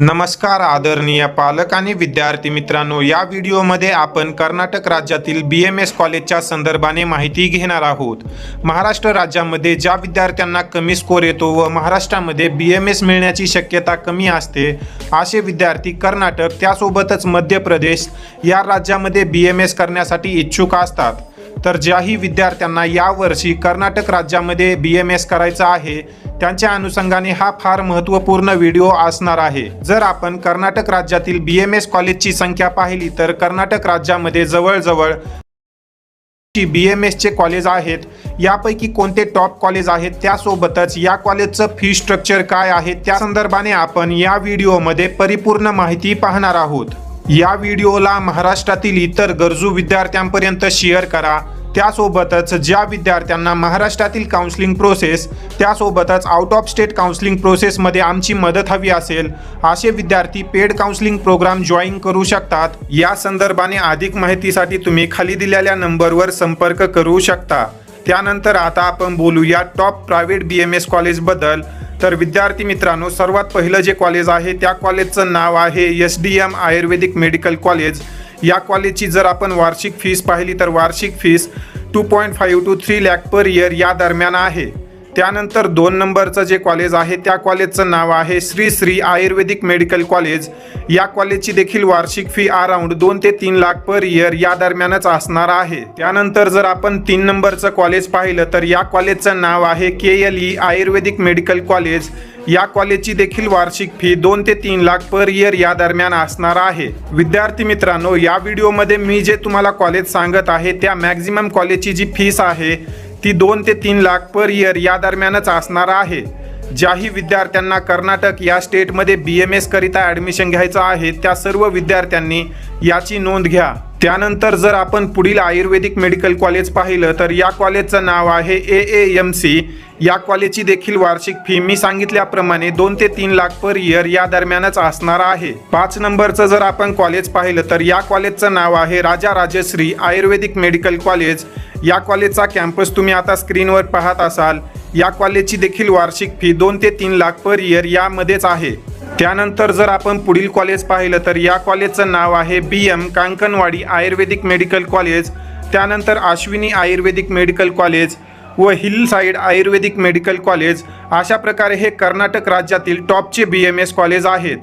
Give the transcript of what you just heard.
नमस्कार आदरणीय पालक आणि विद्यार्थी मित्रांनो या व्हिडिओमध्ये आपण कर्नाटक राज्यातील बी एम एस कॉलेजच्या संदर्भाने माहिती घेणार आहोत. महाराष्ट्र राज्यामध्ये ज्या विद्यार्थ्यांना कमी स्कोर येतो व महाराष्ट्रामध्ये बी एम एस मिळण्याची शक्यता कमी असते असे विद्यार्थी कर्नाटक त्यासोबतच मध्य प्रदेश या राज्यामध्ये बी एम एस करण्यासाठी इच्छुक असतात. तर ज्याही विद्यार्थ्यांना यावर्षी कर्नाटक राज्यामध्ये बी एम एस करायचं आहे त्यांच्या अनुषंगाने हा फार महत्त्वपूर्ण व्हिडिओ असणार आहे. जर आपण कर्नाटक राज्यातील बी एम एस कॉलेजची संख्या पाहिली तर कर्नाटक राज्यामध्ये जवळजवळ बी एम एसचे कॉलेज आहेत. यापैकी कोणते टॉप कॉलेज आहेत त्यासोबतच या कॉलेजचं फी स्ट्रक्चर काय आहे त्या संदर्भाने आपण या व्हिडिओमध्ये परिपूर्ण माहिती पाहणार आहोत. या व्हिडिओला महाराष्ट्रातील इतर गरजू विद्यार्थ्यांपर्यंत शेअर करा. त्यासोबतच ज्या विद्यार्थ्यांना महाराष्ट्रातील काउन्सिलिंग प्रोसेस त्यासोबतच आउट ऑफ स्टेट काउन्सिलिंग प्रोसेसमध्ये आमची मदत हवी असेल असे विद्यार्थी पेड काउन्सिलिंग प्रोग्राम जॉईन करू शकतात. या संदर्भाने अधिक माहितीसाठी तुम्ही खाली दिलेल्या नंबरवर संपर्क करू शकता. त्यानंतर आता आपण बोलूया top private B M S कॉलेजबद्दल तर विद्यार्थी मित्रांनो सर्वात पहिलं जे कॉलेज आहे त्या कॉलेजचं नाव आहे S D M ayurvedic medical college या कॉलेजची जर आपण वार्षिक फीस पाहिली तर वार्षिक fees two point five to three lakh per year या दरम्यान आहे. त्यानंतर दोन नंबरचं जे कॉलेज आहे त्या कॉलेजचं नाव आहे Shri Shri ayurvedic medical college या कॉलेजची देखील वार्षिक फी अराउंड दोन ते तीन लाख पर इयर या दरम्यानच असणार आहे. त्यानंतर जर आपण तीन नंबरचं कॉलेज पाहिलं तर या कॉलेजचं नाव आहे K L E ayurvedic medical college या कॉलेजची देखील वार्षिक फी दोन ते तीन लाख पर इयर या दरम्यान असणार आहे. विद्यार्थी मित्रांनो या व्हिडिओमध्ये मी जे तुम्हाला कॉलेज सांगत आहे त्या मॅक्झिमम कॉलेजची जी फीस आहे ती दोन ते तीन लाख पर इयर या दरम्यानच असणार आहे. ज्याही विद्यार्थ्यांना कर्नाटक या स्टेटमध्ये बी एम एसकरिता ॲडमिशन घ्यायचं आहे त्या सर्व विद्यार्थ्यांनी याची नोंद घ्या. त्यानंतर जर आपण पुढील आयुर्वेदिक मेडिकल कॉलेज पाहिलं तर या कॉलेजचं नाव आहे ए ए एम सी या कॉलेजची देखील वार्षिक फी मी सांगितल्याप्रमाणे दोन ते तीन लाख पर इयर या दरम्यानच असणार आहे. पाच नंबरचं जर आपण कॉलेज पाहिलं तर या कॉलेजचं नाव आहे राजा राजश्री आयुर्वेदिक मेडिकल कॉलेज. या कॉलेजचा कॅम्पस तुम्ही आता स्क्रीनवर पाहत असाल. या कॉलेजची देखील वार्षिक फी दोन ते तीन लाख पर इयर यामध्येच आहे. त्यानंतर जर आपण पुढील कॉलेज पाहिलं तर या कॉलेजचं नाव आहे B M Kankanwadi ayurvedic medical college. त्यानंतर अश्विनी आयुर्वेदिक मेडिकल कॉलेज. व hill side ayurvedic medical college अशा प्रकारे हे कर्नाटक राज्यातील टॉपचे बी एम एस कॉलेज आहेत.